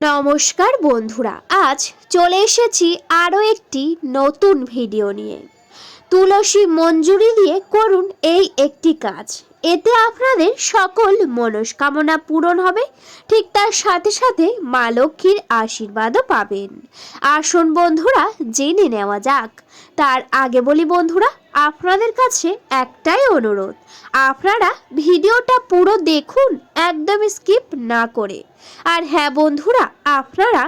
নমস্কার বন্ধুরা, আজ চলে এসেছি আরও একটি নতুন ভিডিও নিয়ে। তুলসী মঞ্জুরি দিয়ে করুন এই একটি কাজ। এতে আপনাদের সকল মনস্কামনা পূরণ হবে। ঠিক তার সাথে সাথে মা লক্ষ্মীর আশীর্বাদও পাবেন। আসুন বন্ধুরা, জেনে নেওয়া যাক। তার আগে বলি বন্ধুরা, আপনাদের কাছে একটাই অনুরোধ। আপনারা ভিডিওটা পুরো দেখুন, একদম স্কিপ না করে। আর হ্যাঁ বন্ধুরা, আপনারা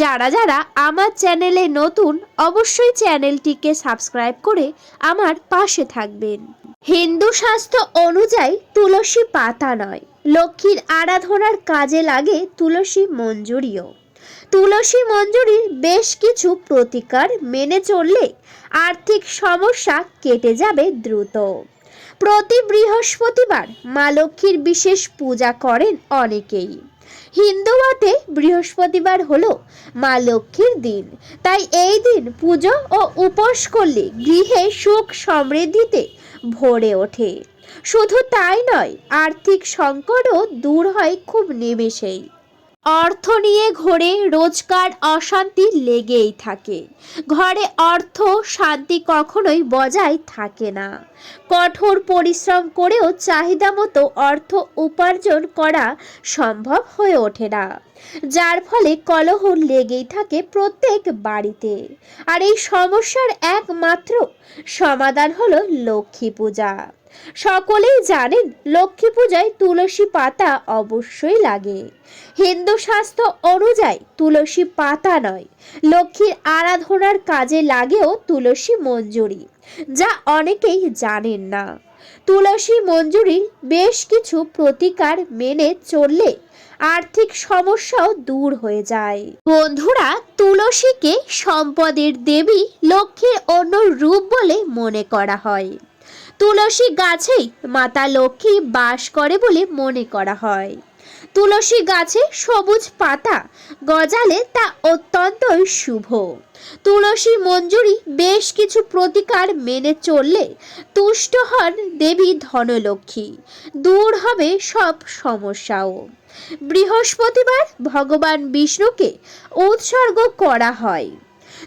যারা যারা আমার চ্যানেলে নতুন, অবশ্যই চ্যানেলটিকে সাবস্ক্রাইব করে আমার পাশে থাকবেন। হিন্দু শাস্ত্র অনুযায়ী তুলসী পাতা নয়। লক্ষ্মীর আরাধনার কাজে লাগে তুলসী মঞ্জুরিও। তুলসী মঞ্জুরির বেশ কিছু প্রতিকার মেনে চললে আর্থিক সমস্যা কেটে যাবে দ্রুত। প্রতি বৃহস্পতিবার মা লক্ষ্মীর বিশেষ পূজা করেন অনেকেই। হিন্দু মতে বৃহস্পতিবার হলো মা লক্ষ্মীর দিন। তাই এই দিন পুজো ও উপোস করলে গৃহে সুখ সমৃদ্ধিতে ভরে ওঠে। শুধু তাই নয় আর্থিক সংকটও দূর হয় খুব নিমেষেই। অর্থ নিয়ে ঘোরে রোজকার অশান্তি লেগেই থাকে। ঘরে অর্থ শান্তি কখনোই বজায় থাকে না। কঠোর পরিশ্রম করেও চাহিদা মতো অর্থ উপার্জন করা সম্ভব হয়ে ওঠে না। যার ফলে কলহ লেগেই থাকে প্রত্যেক বাড়িতে। আর এই সমস্যার একমাত্র সমাধান হলো লক্ষ্মী পূজা। সকলেই জানেন লক্ষ্মী পূজায় তুলসী পাতা অবশ্যই লাগে। হিন্দু শাস্ত্র অনুযায়ী তুলসী পাতা নয়, লক্ষ্মীর আরাধনার কাজে লাগেও তুলসী মঞ্জুরি, যা অনেকেই জানেন না। তুলসী মঞ্জুরির বেশ কিছু প্রতিকার মেনে চললে আর্থিক সমস্যাও দূর হয়ে যায়। বন্ধুরা, তুলসীকে সম্পদের দেবী লক্ষ্মীর অন্য রূপ বলে মনে করা হয়। তুলসী গাছেই মাতা লক্ষ্মী বাস করে বলে মনে করা হয়। তুলসী গাছে সবুজ পাতা গজালে তা অত্যন্তই শুভ। তুলসী মঞ্জুরি বেশ কিছু প্রতিকার মেনে চললে তুষ্ট হন দেবী ধনলক্ষ্মী। দূর হবে সব সমস্যাও। বৃহস্পতিবার ভগবান বিষ্ণুকে উৎসর্গ করা হয়।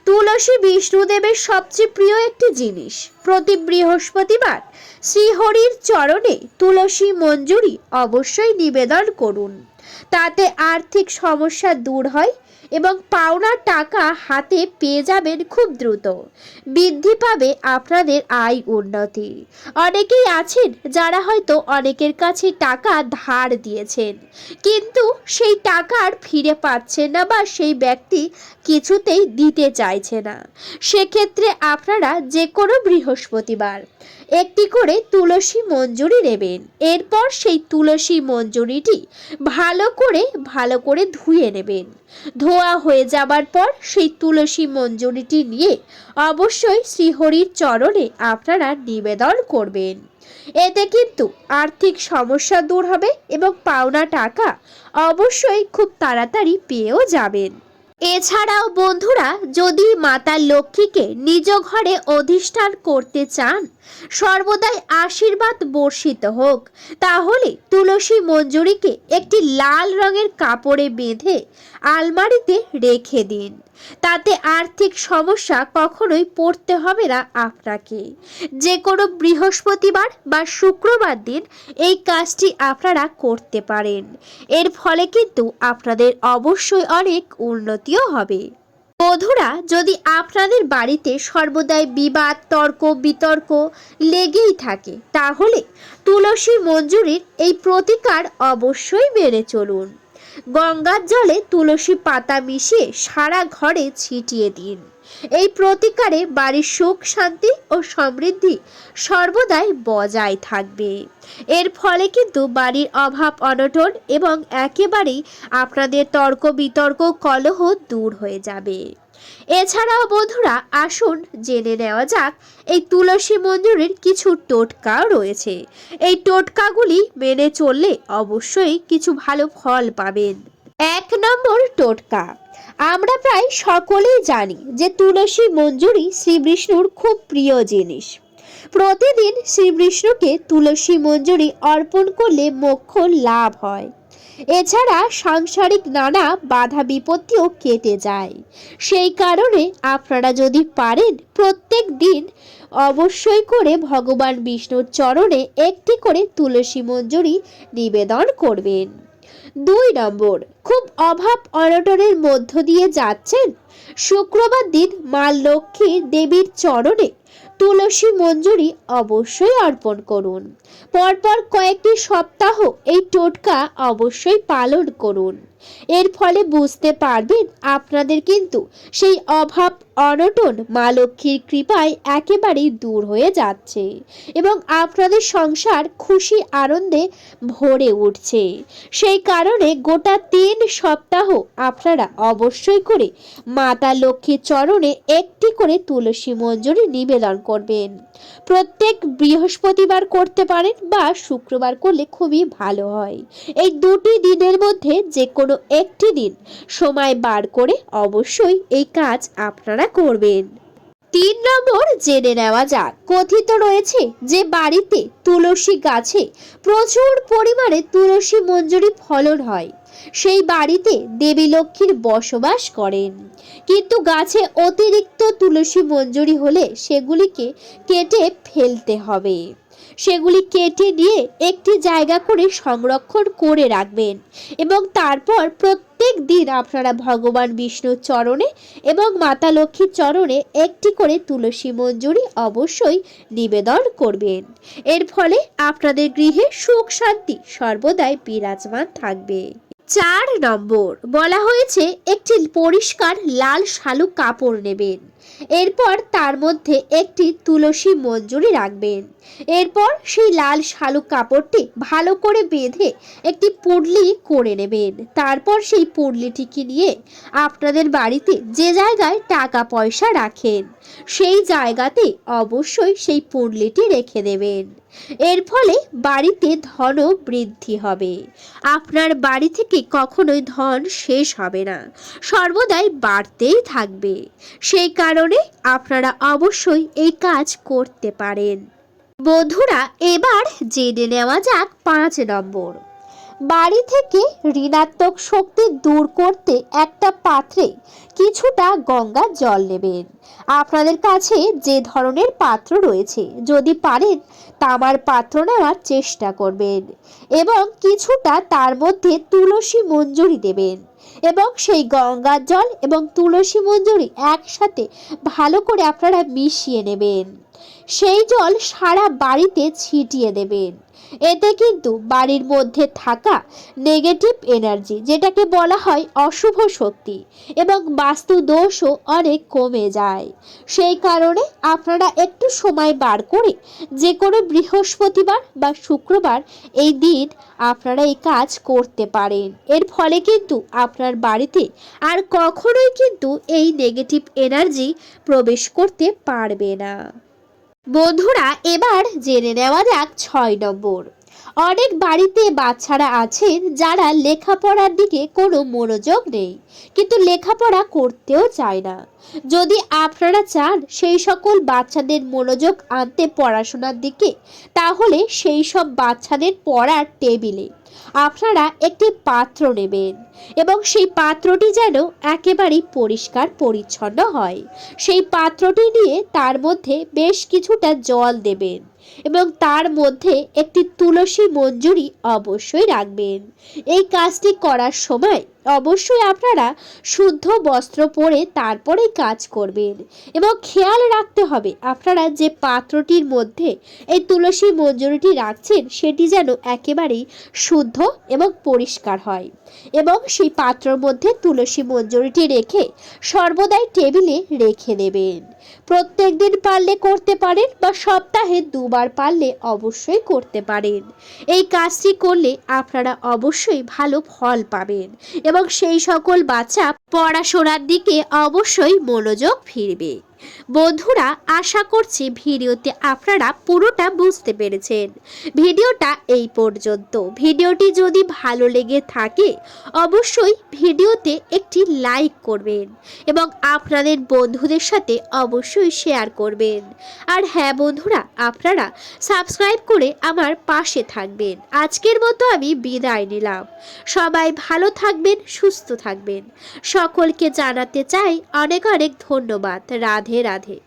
তুলসী বিষ্ণুদেবের সবচেয়ে প্রিয় একটি জিনিস। প্রতি বৃহস্পতিবার শ্রীহরির চরণে তুলসী মঞ্জুরি অবশ্যই নিবেদন করুন। তাতে আর্থিক সমস্যা দূর হয় এবং পাওনা টাকা হাতে পেয়ে যাবেন খুব দ্রুত। বৃদ্ধি পাবে আপনাদের আয় উন্নতি। অনেকেই আছেন যারা হয়তো অনেকের কাছে টাকা ধার দিয়েছেন, কিন্তু সেই টাকা আর ফিরে পাচ্ছেন না বা সেই ব্যক্তি কিছুতেই দিতে চাইছে না। সেক্ষেত্রে আপনারা যে কোনো বৃহস্পতিবার একটি করে তুলসী মঞ্জুরি নেবেন। এরপর সেই তুলসী মঞ্জুরিটি ভালো করে ভালো করে ধুয়ে নেবেন। ধোয়া হয়ে যাবার পর সেই তুলসী মঞ্জুরিটি নিয়ে অবশ্যই শ্রীহরির চরণে আপনারা নিবেদন করবেন। এতে কিন্তু আর্থিক সমস্যা দূর হবে এবং পাওনা টাকা অবশ্যই খুব তাড়াতাড়ি পেয়েও যাবেন। এছাড়াও বন্ধুরা, যদি মাতা লক্ষ্মীকে নিজ ঘরে অধিষ্ঠান করতে চান সর্বদাই আশীর্বাদ বর্ষিত হোক। তাহলে তুলসী মঞ্জুরিকে একটি লাল রঙের কাপড়ে বেঁধে আলমারিতে রেখে দিন। তাতে আর্থিক সমস্যা কখনোই পড়তে হবে না আপনাকে। যে কোনো বৃহস্পতিবার বা শুক্রবার দিন এই কাজটি আপনারা করতে পারেন। এর ফলে কিন্তু আপনাদের অবশ্যই অনেক উন্নতিও হবে। বধুরা যদি আপনাদের বাড়িতে সর্বদাই বিবাদ, তর্ক, বিতর্ক লেগেই থাকে, তাহলে তুলসী মঞ্জুরির এই প্রতিকার অবশ্যই মেনে চলুন। গঙ্গার জলে তুলসী পাতা মিশিয়ে সারা ঘরে ছিটিয়ে দিন। এই প্রতিকারে বাড়ির সুখ, শান্তি ও সমৃদ্ধি সর্বদাই বজায় থাকবে। এর ফলে কিন্তু বাড়ির অভাব, অনটন এবং একেবারেই আপনাদের তর্ক বিতর্ক, কলহ দূর হয়ে যাবে। এছাড়াও বন্ধুরা, আসুন জেনে নেওয়া যাক, এই তুলসী মঞ্জুরির কিছু টোটকাও রয়েছে। এই টোটকাগুলি মেনে চললে অবশ্যই কিছু ভালো ফল পাবেন। এক নম্বর টোটকা। আমরা প্রায় সকলেই জানি যে তুলসী মঞ্জুরি শ্রী বিষ্ণুর খুব প্রিয় জিনিস। প্রতিদিন শ্রী বিষ্ণুকে তুলসী মঞ্জুরি অর্পণ করলে মোক্ষ লাভ হয়। এছাড়া সাংসারিক নানা বাধা বিপত্তিও কেটে যায়। সেই কারণে আপনারা যদি পারেন, প্রত্যেক দিন অবশ্যই করে ভগবান বিষ্ণুর চরণে একটি করে তুলসী মঞ্জুরি নিবেদন করবেন। দুই নম্বর, খুব অভাব অনটনের মধ্য দিয়ে যাচ্ছেন শুক্রবার দিন মা লক্ষ্মী দেবীর চরণে। তুলসী মঞ্জুরি অবশ্যই অর্পণ করুন। পরপর কয়েকটি সপ্তাহ এই টোটকা অবশ্যই পালন করুন। এর ফলে বুঝতে পারবেন আপনাদের কিন্তু সেই অভাব, অনটন মা লক্ষ্মীর কৃপায় একেবারেই দূর হয়ে যাচ্ছে এবং আপনাদের সংসার খুশি আনন্দে ভরে উঠছে। সেই কারণে গোটা তিন সপ্তাহ আপনারা অবশ্যই করে মাতা লক্ষ্মীর চরণে একটি করে তুলসী মঞ্জুরি নিবেদন করবেন। প্রত্যেক বৃহস্পতিবার করতে পারেন বা শুক্রবার করলে খুবই ভালো হয়। এই দুটি দিনের মধ্যে যে কোনো একটি দিন সময় বার করে অবশ্যই এই কাজ আপনারা করবেন। তিন নম্বর জেনে নেওয়া যাক। কথিত রয়েছে যে বাড়িতে তুলসী গাছে প্রচুর পরিমাণে তুলসী মঞ্জুরি ফলন হয়। সেই বাড়িতে দেবী লক্ষ্মীর বসবাস করেন। কিন্তু গাছে অতিরিক্ত তুলসী মঞ্জুরি হলে সেগুলিকে কেটে ফেলতে হবে। সেগুলি কেটে নিয়ে একটি জায়গা করে সংরক্ষণ করে রাখবেন এবং তারপর প্রত্যেক দিন আপনারা ভগবান বিষ্ণুর চরণে এবং মাতা লক্ষ্মীর চরণে একটি করে তুলসী মঞ্জুরি অবশ্যই নিবেদন করবেন। এর ফলে আপনাদের গৃহে সুখ শান্তি সর্বদাই বিরাজমান থাকবে। চার নম্বর, বলা হয়েছে, একটি পরিষ্কার লাল শালু কাপড় নেবেন। এরপর তার মধ্যে একটি তুলসী মঞ্জুরি রাখবেন এরপর সেই লাল শালুক কাপড়টি ভালো করে বেঁধে একটি পুডলি করে নেবেন তারপর সেই পুডলিটিকে নিয়ে আপনাদের বাড়িতে যে জায়গায় টাকা পয়সা রাখেন, সেই জায়গাতে অবশ্যই সেই পুডলিটি রেখে দেবেন। এর ফলে বাড়িতে ধন বৃদ্ধি হবে। আপনার বাড়ি থেকে কখনোই ধন শেষ হবে না। সর্বদাই বাড়তেই থাকবে। সেই কারণে আপনারা অবশ্যই এই কাজ করতে পারেন। বন্ধুরা, এবার জেনে নেওয়া যাক পাঁচ নম্বর। বাড়ি থেকে ঋণাত্মক শক্তি দূর করতে একটা পাত্রে কিছুটা গঙ্গা জল নেবেন। আপনাদের কাছে যে ধরনের পাত্র রয়েছে, যদি পারেন তামার পাত্র নেওয়ার চেষ্টা করবেন এবং কিছুটা তার মধ্যে তুলসী মঞ্জুরি দেবেন। এবং সেই গঙ্গার জল এবং তুলসী মঞ্জুরি একসাথে ভালো করে আপনারা মিশিয়ে নেবেন। সেই জল সারা বাড়িতে ছিটিয়ে দেবেন। এতে কিন্তু বাড়ির মধ্যে থাকা নেগেটিভ এনার্জি যেটাকে বলা হয় অশুভ শক্তি এবং বাস্তু দোষও অনেক কমে যায়। সেই কারণে আপনারা একটু সময় বার করে যে কোনো বৃহস্পতিবার বা শুক্রবার এই দিন আপনারা এই কাজ করতে পারেন। এর ফলে কিন্তু আপনার বাড়িতে আর কখনোই কিন্তু এই নেগেটিভ এনার্জি প্রবেশ করতে পারবে না। বন্ধুরা এবার জেনে নেওয়া যাক ছয় নম্বর। অনেক বাড়িতে বাচ্চারা আছেন যারা লেখাপড়ার দিকে কোনো মনোযোগ নেই। কিন্তু লেখাপড়া করতেও চায় না। যদি আপনারা চান সেই সকল বাচ্চাদের মনোযোগ আনতে পড়াশোনার দিকে, তাহলে সেই সব বাচ্চাদের পড়ার টেবিলে আপনারা একটি পাত্র নেবেন এবং সেই পাত্রটি যেন একেবারেই পরিষ্কার পরিচ্ছন্ন হয়। সেই পাত্রটি নিয়ে তার মধ্যে বেশ কিছুটা জল দেবেন। এবং তার মধ্যে একটি তুলসী মঞ্জুরি অবশ্যই রাখবেন। এই কাজটি করার সময় অবশ্যই আপনারা শুদ্ধ বস্ত্র পরে তারপরে কাজ করবেন এবং খেয়াল রাখতে হবে আপনারা যে পাত্রটির মধ্যে এই তুলসী মঞ্জুরিটি রাখছেন সেটি যেন একেবারেই শুদ্ধ এবং পরিষ্কার হয় এবং সেই পাত্রর মধ্যে তুলসী মঞ্জুরিটি রেখে সর্বদাই টেবিলে রেখে দেবেন। প্রত্যেক দিন পারলে করতে পারেন বা সপ্তাহে দুবার পারলে অবশ্যই করতে পারেন। এই কাজটি করলে আপনারা অবশ্যই ভালো ফল পাবেন এবং সেই সকল বাচ্চা পড়াশোনার দিকে অবশ্যই মনোযোগ ফিরবে। বন্ধুরা, আশা করছি ভিডিওতে আপনারা পুরোটা বুঝতে পেরেছেন। ভিডিওটা এই পর্যন্ত। ভিডিওটি যদি ভালো লেগে থাকে, অবশ্যই ভিডিওতে একটি লাইক করবেন এবং আপনাদের বন্ধুদের সাথে অবশ্যই শেয়ার করবেন। আর হ্যাঁ বন্ধুরা, আপনারা সাবস্ক্রাইব করে আমার পাশে থাকবেন। আজকের মতো আমি বিদায় নিলাম। সবাই ভালো থাকবেন, সুস্থ থাকবেন। সকলকে জানাতে চাই অনেক অনেক ধন্যবাদ। রাধে রাধে।